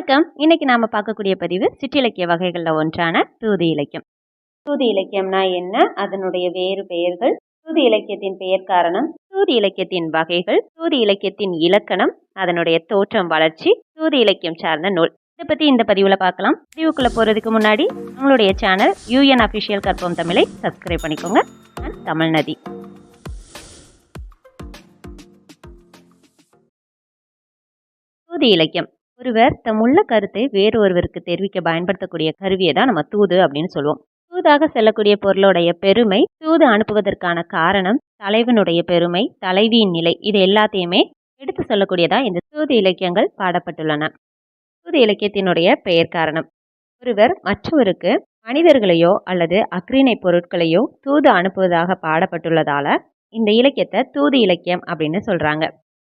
வணக்கம். இன்னைக்கு நாம பார்க்கக்கூடிய பதிவு சிற்றிலக்கிய வகைகளில் ஒன்றான தூது இலக்கியம். தூது இலக்கியம்னா என்ன? அதனுடைய வேறு பெயர்கள் தூது இலக்கியத்தின் பெயர் காரணம் தூது இலக்கியத்தின் வகைகள் தூது இலக்கியத்தின் இலக்கணம் அதனுடைய தோற்றம் வளர்ச்சி தூது இலக்கியம் சார்ந்த நூல். இதை பற்றி இந்த பதிவில் பார்க்கலாம். பதிவுக்குள்ள போகிறதுக்கு முன்னாடி நம்மளுடைய சேனல் யூஎன் அபிஷியல் கற்பம் தமிழை சப்ஸ்கிரைப் பண்ணிக்கோங்க. நான் தமிழ்நதி தூது இலக்கியம். ஒருவர் தம் உள்ள கருத்தை வேறு ஒருவருக்கு தெரிவிக்க பயன்படுத்தக்கூடிய கருவியை தான் நம்ம தூது அப்படின்னு சொல்லுவோம். தூதாக செல்லக்கூடிய பொருளுடைய பெருமை தூது அனுப்புவதற்கான காரணம் தலைவனுடைய பெருமை தலைவியின் நிலை இது எல்லாத்தையுமே எடுத்து சொல்லக்கூடியதா இந்த தூது இலக்கியங்கள் பாடப்பட்டுள்ளன. தூது இலக்கியத்தினுடைய பெயர் காரணம். ஒருவர் மற்றவருக்கு மனிதர்களையோ அல்லது அக்ரிணை பொருட்களையோ தூது அனுப்புவதாக பாடப்பட்டுள்ளதால இந்த இலக்கியத்தை தூது இலக்கியம் அப்படின்னு சொல்றாங்க.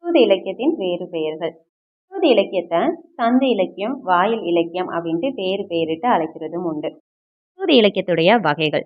தூது இலக்கியத்தின் வேறு பெயர்கள். சூது இலக்கியத்தை சந்து இலக்கியம் வாயில் இலக்கியம் அப்படின்ட்டு வேறு பெயரிட்டு அழைக்கிறதும் உண்டு. சூது இலக்கியத்துடைய வகைகள்.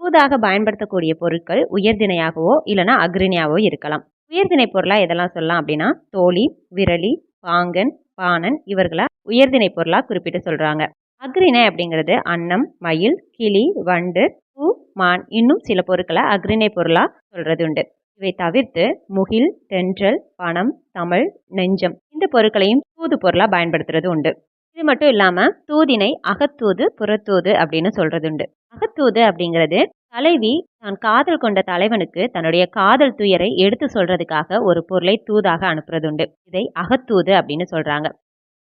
தூதாக பயன்படுத்தக்கூடிய பொருட்கள் உயர்திணையாகவோ இல்லைனா அக்ரிணியாகவோ இருக்கலாம். உயர்திணை பொருளாக எதெல்லாம் சொல்லலாம் அப்படின்னா தோழி விரலி பாங்கன் பாணன் இவர்களை உயர்திணை பொருளாக குறிப்பிட்டு சொல்கிறாங்க அக்ரிணை அப்படிங்கிறது அன்னம் மயில் கிளி வண்டு பூ மான் இன்னும் சில பொருட்களை அக்ரிணை பொருளாக சொல்கிறது உண்டு இவை தவிர்த்து முகில் தென்றல் பணம் தமிழ் நெஞ்சம் இந்த பொருட்களையும் தூது பொருளாக பயன்படுத்துறது உண்டு. இது மட்டும் இல்லாமல் தூதினை அகத்தூது புறத்தூது அப்படின்னு சொல்றது உண்டு. அகத்தூது அப்படிங்கிறது தலைவி தான் காதல் கொண்ட தலைவனுக்கு தன்னுடைய காதல் துயரை எடுத்து சொல்றதுக்காக ஒரு பொருளை தூதாக அனுப்புறது உண்டு. இதை அகத்தூது அப்படின்னு சொல்றாங்க.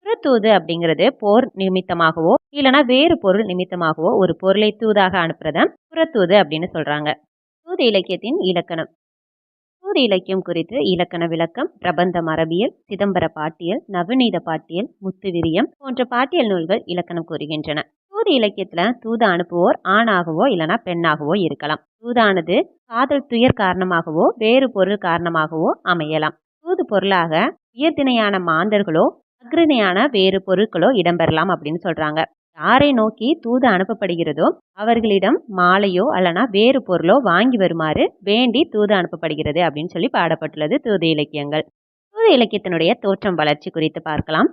புறத்தூது அப்படிங்கிறது போர் நிமித்தமாகவோ இல்லைனா வேறு பொருள் நிமித்தமாகவோ ஒரு பொருளை தூதாக அனுப்புறத புறத்தூது அப்படின்னு சொல்றாங்க. தூது இலக்கியத்தின் இலக்கணம். தூது இலக்கியம் குறித்து இலக்கண விளக்கம் பிரபந்த மரபியல் சிதம்பர பாட்டியல் நவநீத பாட்டியல் முத்துவிரியம் போன்ற பாட்டியல் நூல்கள் இலக்கணம் கூறுகின்றன. தூது இலக்கியத்துல தூது அனுப்புவோர் ஆணாகவோ இல்லைனா பெண்ணாகவோ இருக்கலாம். தூதானது காதல் துயர் காரணமாகவோ வேறு பொருள் காரணமாகவோ அமையலாம். தூது பொருளாக உயர்திணையான மாந்தர்களோ அக்ரணையான வேறு பொருட்களோ இடம்பெறலாம் அப்படின்னு சொல்றாங்க. யாரை நோக்கி தூது அனுப்பப்படுகிறதோ அவர்களிடம் மாலையோ அல்லனா வேறு பொருளோ வாங்கி வருமாறு வேண்டி தூது அனுப்பப்படுகிறது அப்படின்னு சொல்லி பாடப்பட்டுள்ளது தூது இலக்கியங்கள். தூது இலக்கியத்தினுடைய தோற்றம் வளர்ச்சி குறித்து பார்க்கலாம்.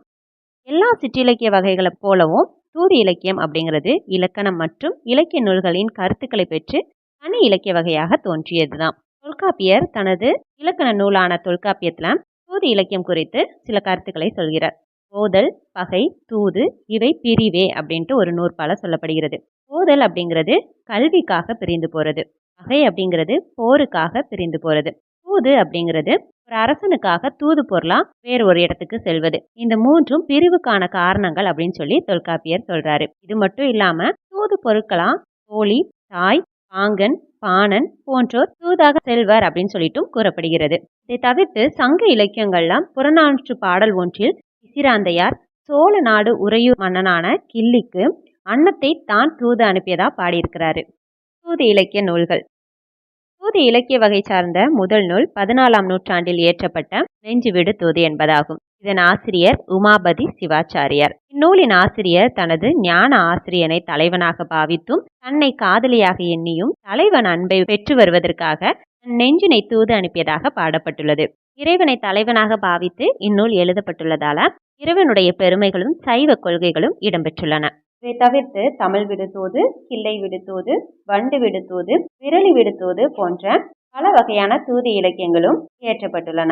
எல்லா சிற்றிலக்கிய வகைகளை போலவும் தூது இலக்கியம் அப்படிங்கிறது இலக்கணம் மற்றும் இலக்கிய நூல்களின் கருத்துக்களை பெற்று தனி இலக்கிய வகையாக தோன்றியதுதான். தொல்காப்பியர் தனது இலக்கண நூலான தொல்காப்பியத்தில் தூது இலக்கியம் குறித்து சில கருத்துக்களை சொல்கிறார். ஓதல் பகை தூது இவை பிரிவே அப்படின்ட்டு ஒரு நூற்பால சொல்லப்படுகிறது. ஓதல் அப்படிங்கிறது கல்விக்காக பிரிந்து போகிறது பகை அப்படிங்கிறது போருக்காக பிரிந்து போகிறது தூது அப்படிங்கிறது ஒரு அரசனுக்காக தூது பொருளாம் வேறு ஒரு இடத்துக்கு செல்வது. இந்த மூன்றும் பிரிவுக்கான காரணங்கள் அப்படின்னு சொல்லி தொல்காப்பியர் சொல்றாரு. இது மட்டும் இல்லாம தூது பொருட்களாம் தோழி தாய் பாங்கன் பாணன் போன்றோர் தூதாக செல்வர் அப்படின்னு சொல்லிட்டும் கூறப்படுகிறது. இதை தவிர்த்து சங்க இலக்கியங்கள்லாம் புறநானூற்று பாடல் ஒன்றில் பிசிராந்தையார் சோழ நாடு உறையூர் மன்னனான கிள்ளிக்கு அன்னத்தை தான் தூது அனுப்பியதா பாடியிருக்கிறாரு. தூது இலக்கிய நூல்கள். தூது இலக்கிய வகை சார்ந்த முதல் நூல் பதினாலாம் நூற்றாண்டில் இயற்றப்பட்ட நெஞ்சுவிடு தூது என்பதாகும். இதன் ஆசிரியர் உமாபதி சிவாச்சாரியார். இந்நூலின் ஆசிரியர் தனது ஞான ஆசிரியனை தலைவனாக பாவித்தும் தன்னை காதலியாக எண்ணியும் தலைவன் அன்பை பெற்று வருவதற்காக தன் நெஞ்சினை தூது அனுப்பியதாக பாடப்பட்டுள்ளது. இறைவனை தலைவனாக பாவித்து இந்நூல் எழுதப்பட்டுள்ளதால இறைவனுடைய பெருமைகளும் சைவ கொள்கைகளும் இடம்பெற்றுள்ளன. இதை தவிர்த்து தமிழ் விடுத்தோது கிள்ளை விடுத்தோது வண்டு விடுத்தோது விரலி விடுத்தோது போன்ற பல வகையான தூது இலக்கியங்களும் இயற்றப்பட்டுள்ளன.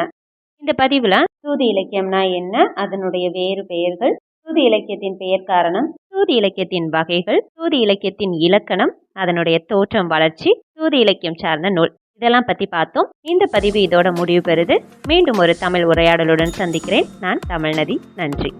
இந்த பதிவில் தூது இலக்கியம்னா என்ன? அதனுடைய வேறு பெயர்கள் தூது இலக்கியத்தின் பெயர் காரணம் தூது இலக்கியத்தின் வகைகள் தூது இலக்கியத்தின் இலக்கணம் அதனுடைய தோற்றம் வளர்ச்சி தூது இலக்கியம் சார்ந்த நூல். இதெல்லாம் பற்றி பார்த்தோம். இந்த பதிவு இதோட முடிவு பெறுது. மீண்டும் ஒரு தமிழ் உரையாடலுடன் சந்திக்கிறேன். நான் தமிழ்நதி. நன்றி.